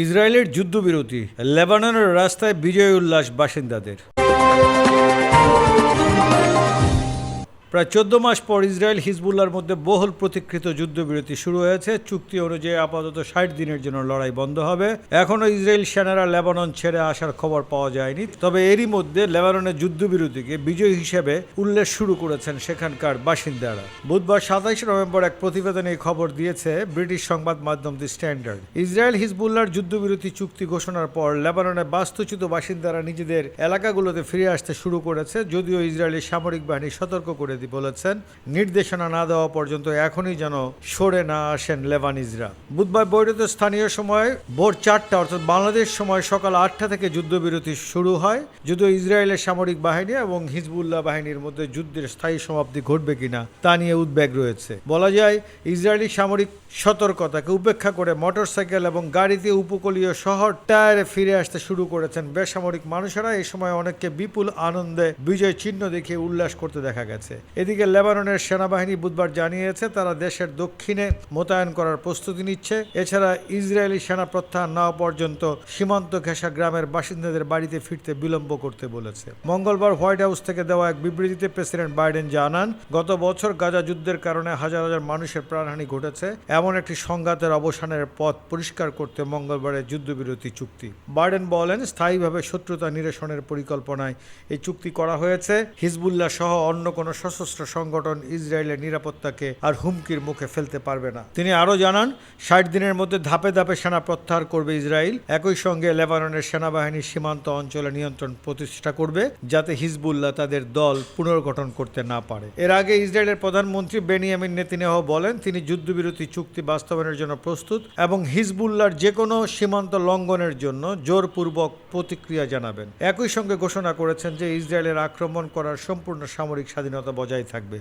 ইসরায়েলের যুদ্ধবিরতি লেবাননের রাস্তায় বিজয় উল্লাস বাসিন্দাদের। প্রায় চোদ্দ মাস পর ইসরায়েল হিজবুল্লার মধ্যে বহুল প্রতীক্ষিত যুদ্ধবিরতি শুরু হয়েছে। চুক্তি অনুযায়ী আপাতত ষাট দিনের জন্য লড়াই বন্ধ হবে। এখনও ইসরায়েল সেনারা লেবানন ছেড়ে আসার খবর পাওয়া যায়নি। তবে এরই মধ্যে লেবাননের যুদ্ধবিরতিকে বিজয় হিসেবে উল্লেখ শুরু করেছেন সেখানকার বাসিন্দারা। বুধবার সাতাইশ নভেম্বর এক প্রতিবেদনে এই খবর দিয়েছে ব্রিটিশ সংবাদ মাধ্যম দি স্ট্যান্ডার্ড। ইসরায়েল হিজবুল্লার যুদ্ধবিরতি চুক্তি ঘোষণার পর লেবাননের বাস্তুচ্যুত বাসিন্দারা নিজেদের এলাকাগুলোতে ফিরে আসতে শুরু করেছে, যদিও ইসরায়েলি সামরিক বাহিনী সতর্ক করে দিয়ে বলেছেন, নির্দেশনা না দেওয়া পর্যন্ত এখনই যেন সরে না আসেন লেবানিজরা। বুধবার বৈঠকে স্থানীয় সময় ভোর চারটা, অর্থাৎ বাংলাদেশ সময় সকাল আটটা থেকে যুদ্ধবিরতি শুরু হয়। যদিও ইসরায়েলের সামরিক বাহিনী এবং হিজবুল্লাহ বাহিনীর মধ্যে যুদ্ধের স্থায়ী সমাপ্তি ঘটবে কিনা তা নিয়ে উদ্বেগ রয়েছে। বলা যায়, ইসরায়েলি সামরিক সতর্কতাকে উপেক্ষা করে মোটরসাইকেল এবং গাড়িতে উপকূলীয় শহর টায়ারে ফিরে আসতে শুরু করেছেন বেসামরিক মানুষেরা। এই সময় অনেককে বিপুল আনন্দে বিজয় চিহ্ন দেখিয়ে উল্লাস করতে দেখা গেছে। এদিকে লেবাননের সেনাবাহিনী বুধবার জানিয়েছে, তারা দেশের দক্ষিণে মোতায়েন করার প্রস্তুতি নিচ্ছে। এছাড়া ইসরায়েলি সেনা প্রত্যাহার না পর্যন্ত সীমান্ত ঘেঁষা গ্রামের বাসিন্দাদের বাড়িতে ফিরতে বিলম্ব করতে বলেছে। মঙ্গলবার হোয়াইট হাউস থেকে দেওয়া এক বিবৃতিতে প্রেসিডেন্ট বাইডেন জানান, গত বছর গাজা যুদ্ধের কারণে হাজার হাজার মানুষের প্রাণহানি ঘটেছে। এমন একটি সংঘাতের অবসানের পথ পরিষ্কার করতে মঙ্গলবারের যুদ্ধবিরতি চুক্তি। বাইডেন বলেন, স্থায়ীভাবে শত্রুতা নিরসনের পরিকল্পনায় এই চুক্তি করা হয়েছে। হিজবুল্লাহ সহ অন্য কোনো সশস্ত্র সংগঠন ইসরায়েলের নিরাপত্তাকে আর হুমকির মুখে ফেলতে পারবে না। তিনি আরও জানান, ষাট দিনের মধ্যে ধাপে ধাপে সেনা প্রত্যাহার করবে ইসরায়েল। একই সঙ্গে লেবাননের সেনাবাহিনী সীমান্ত অঞ্চলে নিয়ন্ত্রণ প্রতিষ্ঠা করবে যাতে হিজবুল্লাহ তাদের দল পুনর্গঠন করতে না পারে। এর আগে ইসরায়েলের প্রধানমন্ত্রী বেনিয়ামিন নেতিনেহ বলেন, তিনি যুদ্ধবিরতি চুক্তি বাস্তবায়নের জন্য প্রস্তুত এবং হিজবুল্লাহর যে কোনো সীমান্ত লঙ্ঘনের জন্য জোরপূর্বক প্রতিক্রিয়া জানাবেন। একই সঙ্গে ঘোষণা করেছেন যে ইসরায়েলের আক্রমণ করার সম্পূর্ণ সামরিক স্বাধীনতা বজায় থাকবে।